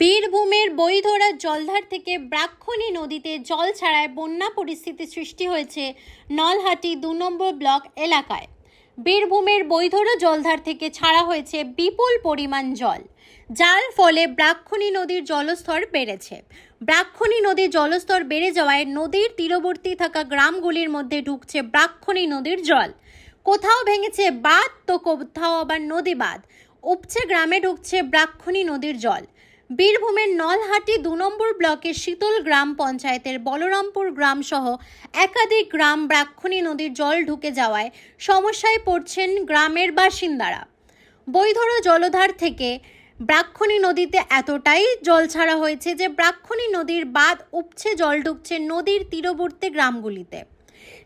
বীরভূমের বইধরা জলধার থেকে ব্রাক্ষণী নদীতে জল ছাড়ায় বন্যা পরিস্থিতি সৃষ্টি হয়েছে নলহাটি দু নম্বর ব্লক এলাকায়। বীরভূমের বৈধরা জলধার থেকে ছাড়া হয়েছে বিপুল পরিমাণ জল, যার ফলে ব্রাক্ষণী নদীর জলস্তর বেড়েছে। ব্রাক্ষণী নদীর জলস্তর বেড়ে যাওয়ায় নদীর তীরবর্তী থাকা গ্রামগুলির মধ্যে ঢুকছে ব্রাক্ষণী নদীর জল। কোথাও ভেঙেছে বাঁধ তো কোথাও আবার নদী বাঁধ উপচে গ্রামে ঢুকছে ব্রাক্ষণী নদীর জল। বীরভূমের নলহাটি দু নম্বর ব্লকের শীতল গ্রাম পঞ্চায়েতের বলরামপুর গ্রাম সহ একাধিক গ্রাম ব্রাক্ষণী নদীর জল ঢুকে যাওয়ায় সমস্যায় পড়ছেন গ্রামের বাসিন্দারা। বৈধরা জলধার থেকে ব্রাক্ষণী নদীতে এতটাই জল ছাড়া হয়েছে যে ব্রাক্ষণী নদীর বাঁধ উপছে জল ঢুকছে নদীর তীরবর্তী গ্রামগুলিতে।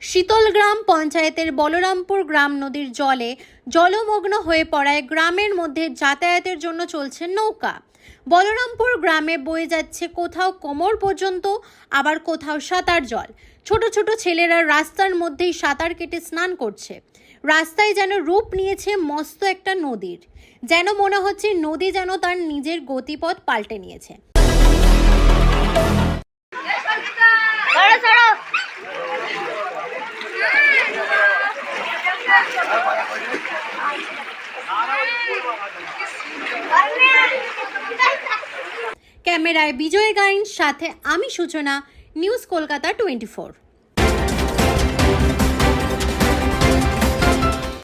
শীতলগ্রাম পঞ্চায়েতের বলরামপুর গ্রাম নদীর জলে জলমগ্ন হয়ে পড়ায় গ্রামের মধ্যে যাতায়াতের জন্য চলছে নৌকা। বলরামপুর গ্রামে বয়ে যাচ্ছে কোথাও কোমর পর্যন্ত, আবার কোথাও সাঁতার জল। ছোট ছোট ছেলেরা রাস্তার মধ্যেই সাঁতার কেটে স্নান করছে। রাস্তায় যেন রূপ নিয়েছে মস্ত একটা নদীর। যেন মনে হচ্ছে নদী যেন তার নিজের গতিপথ পাল্টে নিয়েছে। ক্যামেরায় বিজয় গাইন সাথে আমি সূচনা নিউজ কলকাতা টোয়েন্টি ফোর।